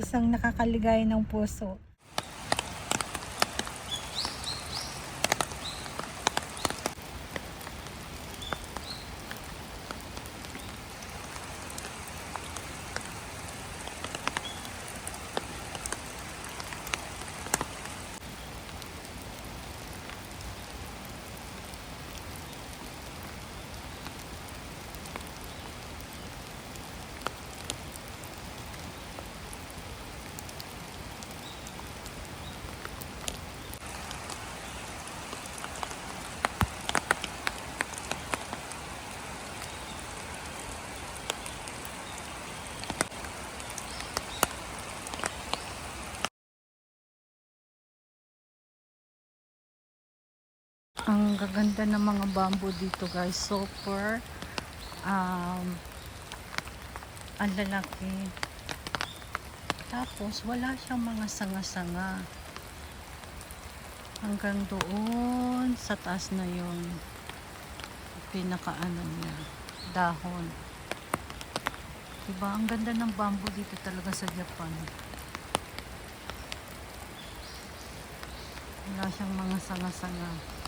Isang nakakaligay ng puso. Ang gaganda ng mga bamboo dito guys. Super. Um, ang lalaki. Tapos wala siyang mga sanga-sanga. Hanggang doon sa taas na yon pinakaano niya. Dahon. Diba? Ang ganda ng bamboo dito talaga sa Japan. Wala siyang mga sanga-sanga sa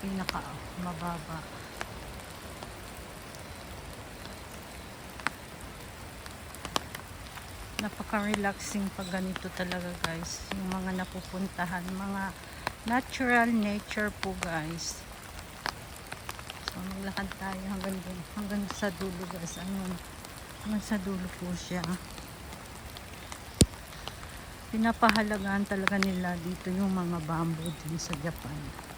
pinaka mababa. Napaka-relaxing pag ganito talaga guys. Yung mga napupuntahan, mga natural nature po guys. So maglakad tayo hanggang dun, hanggang sa dulo guys. Ano, hanggang sa dulo po siya. Pinapahalagaan talaga nila dito yung mga bamboo din sa Japan.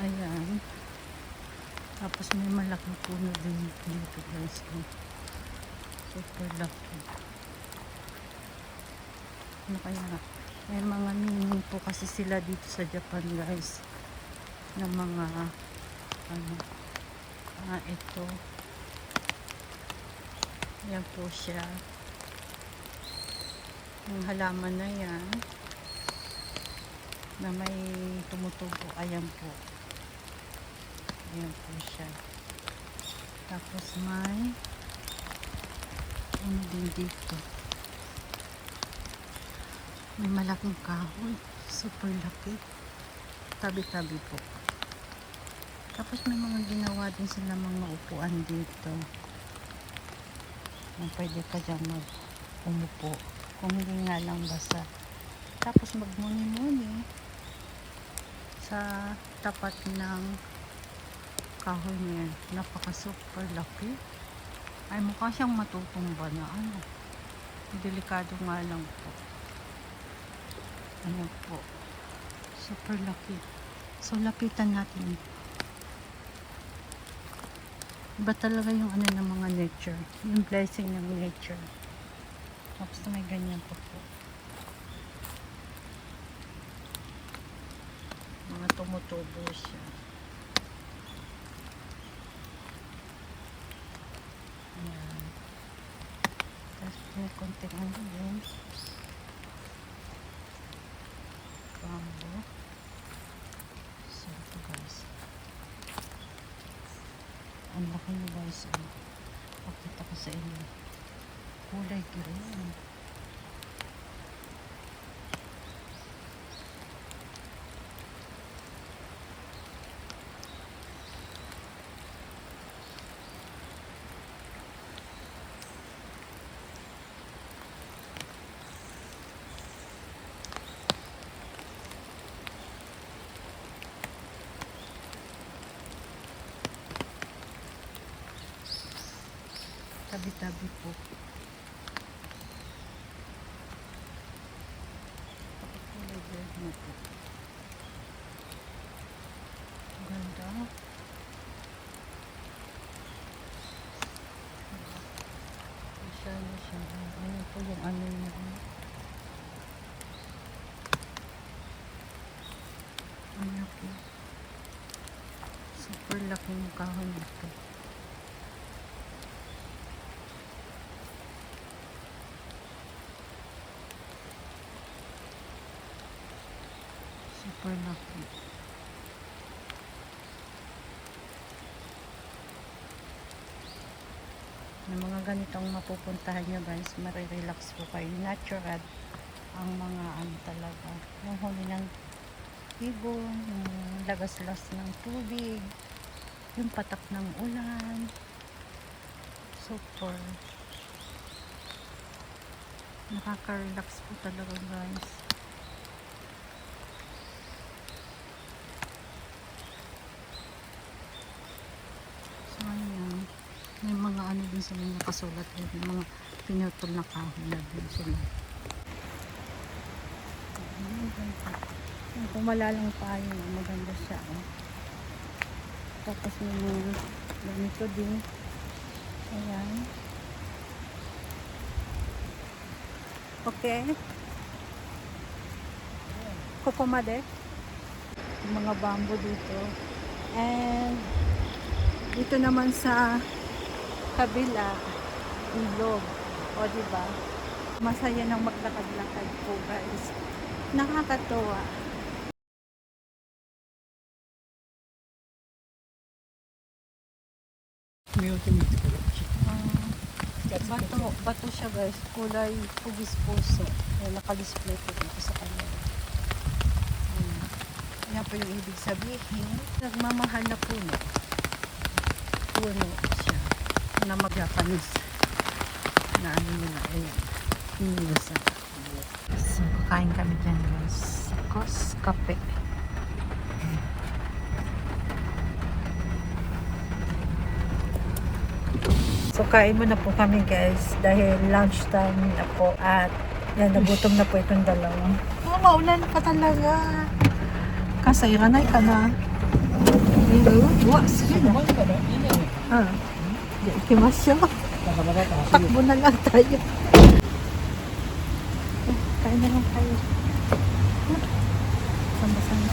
Ayan. Tapos may malaking puno din dito guys. Super laki. Ano kaya? May mga meaning po kasi sila dito sa Japan guys. Na mga ano. Ah, ito. Yan po siya. Yung halaman na yan na may tumutubo. Ayan po. Ayan po siya. Tapos may ano din dito. May malaking kahoy. Super laki. Tabi-tabi po. Tapos may mga ginawa din sila mga upuan dito. Na pwede ka dyan mag umupo. Kung hindi nga lang basa. Tapos magmuni-muni sa tapat ng kahoy niya. Napaka super laki. Ay mukha siyang matutumba na ano. Delikado nga lang po. Ano po. Super laki. So lapitan natin. Iba talaga yung ano ng mga nature. Yung blessing ng nature. Tapos may ganyan pa po. Mga tumutubo siya. may konting ano yun. Bambo so ito guys. Ang laki nyo guys. Pakita ko sa inyo. Kulay green. Tabi-tabi po. Green na po. Ganda. Na siya. Ano po yung ano niya. Ang laki. Super laki ng kahon nito. Super laki. ng mga ganitong mapupuntahan nyo guys, marirelax po kayo. Natural ang mga ano talaga. Yung huli ng ibon, yung lagaslas ng tubig, yung patak ng ulan. Super. Nakaka-relax po talaga guys. So, ayan. May din sila nakasulat din. May mga pinutol na kahon na din sila. Ayan, ganda. Ayan, Kung malalang tayo, maganda siya. Oh. Tapos may mga ganito din. Ayan. Okay. Kokomade. Yung mga bamboo dito. And dito naman sa kabila, ilog. O, di ba? Masaya nang maglakad-lakad po, guys. Nakakatuwa. Ah, bato, bato siya, guys. Kulay pugis puso. Ayan, nakadisplay po dito sa kanya. Ayan. Yan po yung ibig sabihin. Nagmamahal na puno. Puno siya. Na mag-Japanese. Na ano nila. Ayan. Inilasa. So, kakain kami dyan guys. Kos, kape. So, kain mo na po kami guys. Dahil lunchtime na po. At yan, nagutom na po itong dalawa. Oh, maulan pa talaga. Kasayranay ka na. Hello? Sige na. Ah. Ikimasyo. Takbo na lang tayo. Eh, Kain na lang tayo. Samba-samba.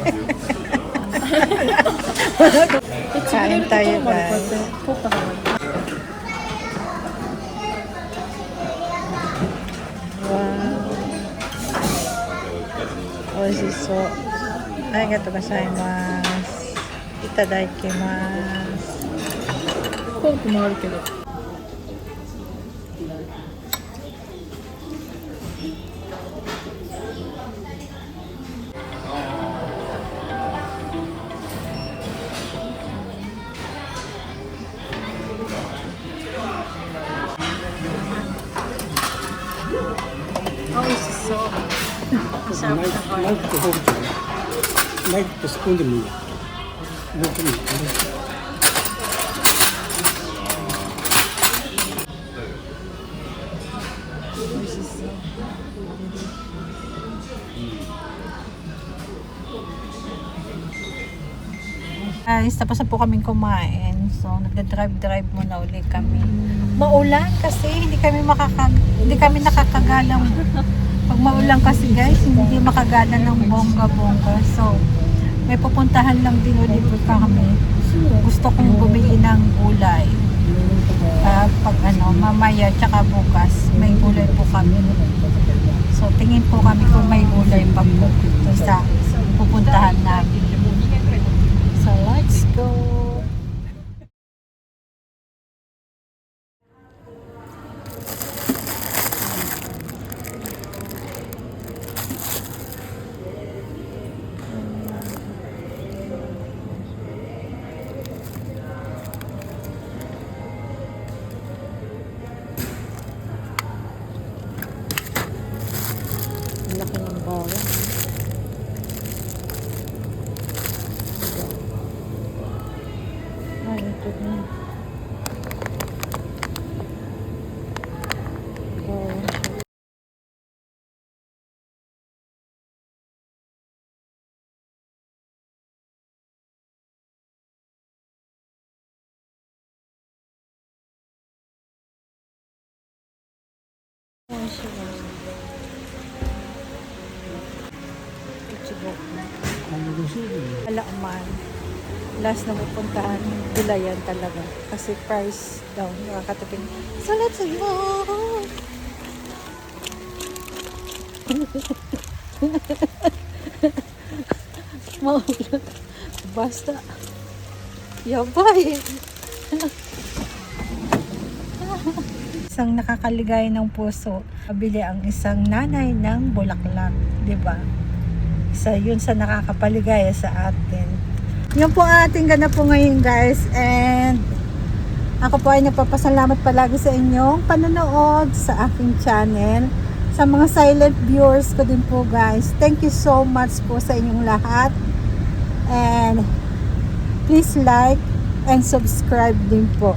潰れるとこい。美味しそう。ありがとうございます。いただきます。フォもあるけど。like to hold you, like to spoon me. Look at me. Guys, tapos na po kaming kumain. So, nagda-drive-drive muna uli kami. Maulan kasi hindi kami makaka hindi kami nakakagalang pag maulan kasi guys, hindi makagala ng bongga-bongga. So, may pupuntahan lang din ulit kami. Gusto kong bumili ng gulay. Ah, pag ano, mamaya tsaka bukas, may gulay po kami. So, tingin po kami kung may gulay pa po dun sa pupuntahan namin. Ang laki ng bawang. Ay, ito na. Wala man. Last na pupuntahan, gulayan talaga. Kasi price daw, nakakatipid. So let's go! Maulan. Basta. Yabay. isang nakakaligay ng puso. Kabili ang isang nanay ng bulaklak, 'di ba? Isa yun sa nakakapaligaya sa atin. Yun po ang ating ganap po ngayon guys. And ako po ay nagpapasalamat palagi sa inyong panonood sa aking channel. Sa mga silent viewers ko din po guys. Thank you so much po sa inyong lahat. And please like and subscribe din po.